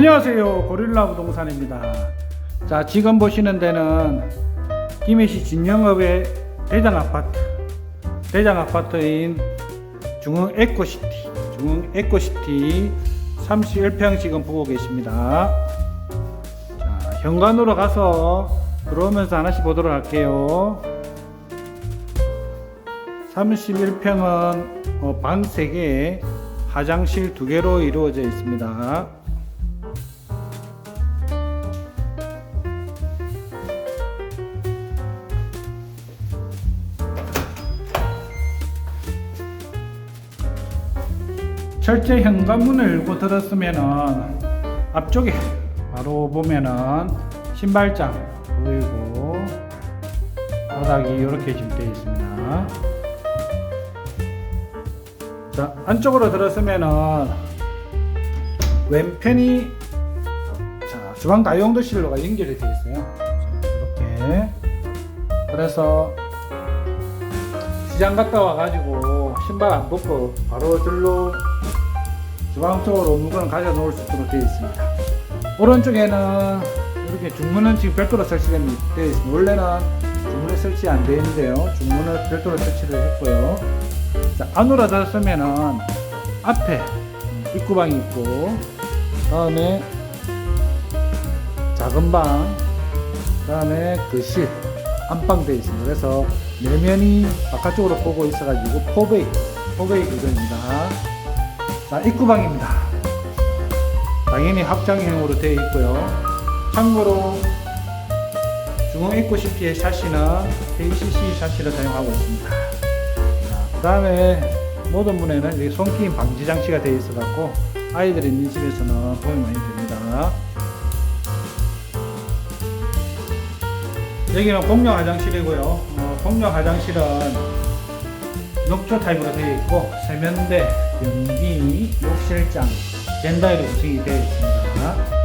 안녕하세요. 고릴라 부동산입니다. 자 지금 보시는 데는 김해시 진영업의 대장 아파트 대장 아파트인 중흥 에코시티 중흥 에코시티 31평 지금 보고 계십니다. 자 현관으로 가서 들어오면서 하나씩 보도록 할게요. 31평은 어, 방 3개 화장실 2개로 이루어져 있습니다 철제 현관문을 열고 들었으면은 앞쪽에 바로 보면은 신발장 보이고 바닥이 이렇게 지금 되어 있습니다. 자 안쪽으로 들었으면은 왼편이 자 주방 다용도실로가 연결이 되어 있어요. 자, 이렇게 그래서 시장 갔다 와가지고 신발 안 벗고 바로 절로 주방 쪽으로 물건을 가져 놓을 수 있도록 되어 있습니다. 오른쪽에는 이렇게 중문은 지금 별도로 설치되어 있습니다. 원래는 중문에 설치 안 되어 있는데요. 중문을 별도로 설치를 했고요. 자, 안으로 들어서면은 앞에 입구방이 있고, 다음에 작은 방, 다음에 거실, 안방 되어 있습니다. 그래서 내면이 바깥쪽으로 보고 있어가지고 포베이, 포베이 구조입니다. 자, 입구방입니다. 당연히 확장형으로 되어 있고요. 참고로 중앙 입구 시티의 샤시는 KCC 샤시를 사용하고 있습니다. 그 다음에 모든 문에는 손끼임 방지 장치가 되어 있어 갖고 아이들이 있는 집에서는 도움이 많이 됩니다. 여기는 공용 화장실이고요. 어, 공용 화장실은 녹조 타입으로 되어 있고 세면대, 변기, 욕실장, 젠다이로 구성이 되어 있습니다.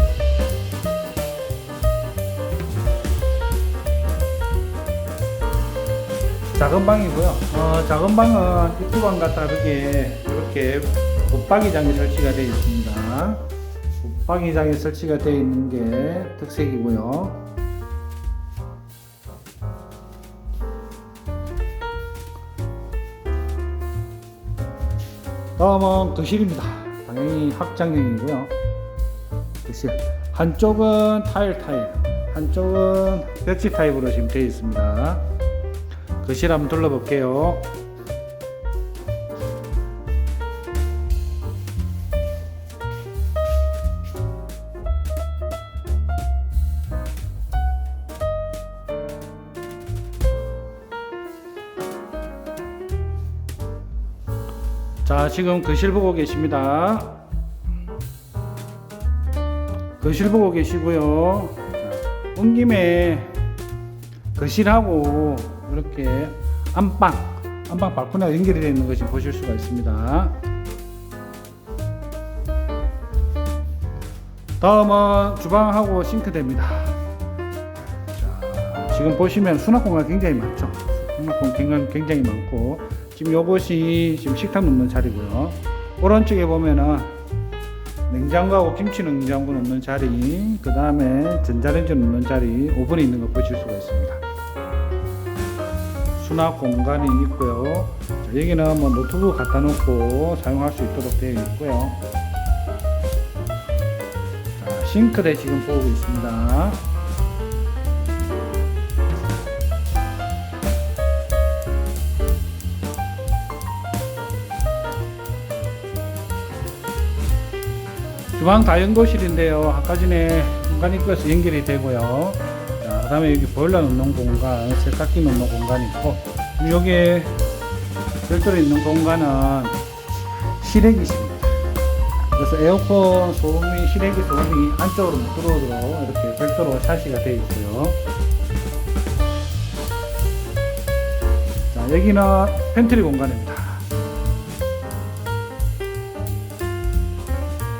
작은 방이고요. 어, 작은 방은 입구방과 다르게 이렇게 붙박이장이 설치가 되어 있습니다. 붙박이장이 설치가 되어 있는 게 특색이고요. 다음은 거실입니다. 당연히 확장형이고요. 거실. 한쪽은 타일 타일, 한쪽은 벽지 타입으로 지금 되어 있습니다. 거실 한번 둘러볼게요. 자, 지금 거실 보고 계십니다. 거실 보고 계시고요. 자, 온 김에 거실하고 이렇게 안방, 안방 발코니가 연결이 되어 있는 것이 보실 수가 있습니다. 다음은 주방하고 싱크대입니다. 자, 지금 보시면 수납 공간 굉장히 많죠. 수납 공간 굉장히 많고 지금 요것이 지금 식탁 놓는 자리고요. 오른쪽에 보면은 냉장고하고 김치 냉장고 놓는 자리, 그 다음에 전자레인지 놓는 자리, 오븐이 있는 거 보실 수가 있습니다. 수납 공간이 있고요. 자, 여기는 뭐 노트북 갖다 놓고 사용할 수 있도록 되어 있고요. 자, 싱크대 지금 보고 있습니다. 주방 다용도실인데요. 아까 전에 현관 입구에서 연결이 되고요. 자, 그 다음에 여기 보일러 넣는 공간, 세탁기 넣는 공간이 있고, 여기에 별도로 있는 공간은 실외기실입니다. 그래서 에어컨 소음이, 실외기 소음이 안쪽으로 못 들어오도록 이렇게 별도로 샤시가 되어 있고요. 자, 여기는 팬트리 공간입니다.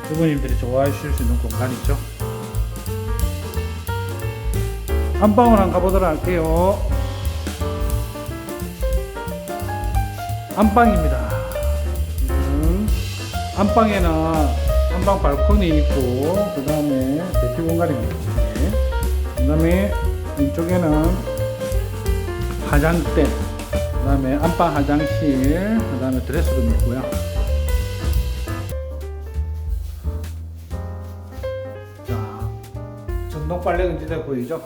부모님들이 좋아하실 수 있는 공간이죠. 안방을 한번 가보도록 할게요. 안방입니다. 지금 안방에는 한방 발코니 있고 그 다음에 대피 공간입니다. 그 다음에 이쪽에는 화장대, 그 다음에 안방 화장실, 그 다음에 드레스룸이 있고요. 빨래 건지대 보이죠?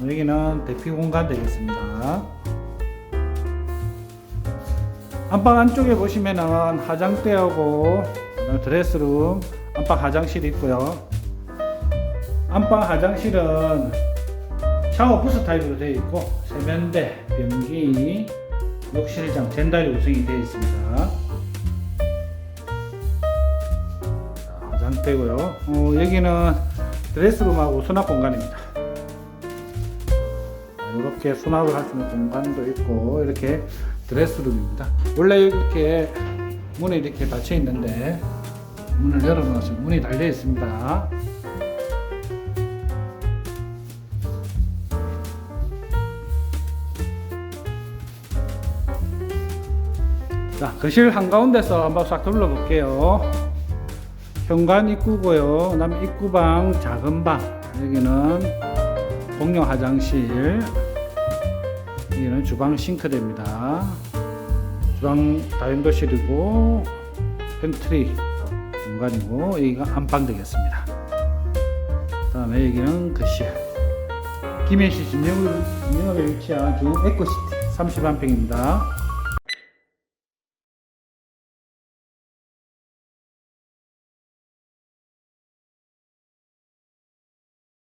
여기는 대피 공간 되겠습니다. 안방 안쪽에 보시면은 화장대하고 드레스룸, 안방 화장실이 있고요. 안방 화장실은 샤워 부스 타입으로 되어 있고 세면대, 변기, 욕실장, 젠달이 구성이 되어 있습니다. 자, 화장대고요. 어, 여기는 드레스룸하고 수납 공간입니다. 이렇게 수납을 할 수 있는 공간도 있고 이렇게 드레스룸입니다. 원래 이렇게 문이 이렇게 닫혀 있는데 문을 열어놓으면 문이 달려 있습니다. 자, 거실 한가운데서 한번 싹 둘러볼게요. 현관 입구고요. 그다음에 입구방 작은 방 여기는 공용 화장실 여기는 주방 싱크대입니다. 주방 다용도실이고 팬트리 공간이고 여기가 안방 되겠습니다. 다음에 여기는 거실. 김해시 진영을 진영에 위치한 중 에코시티 31평입니다.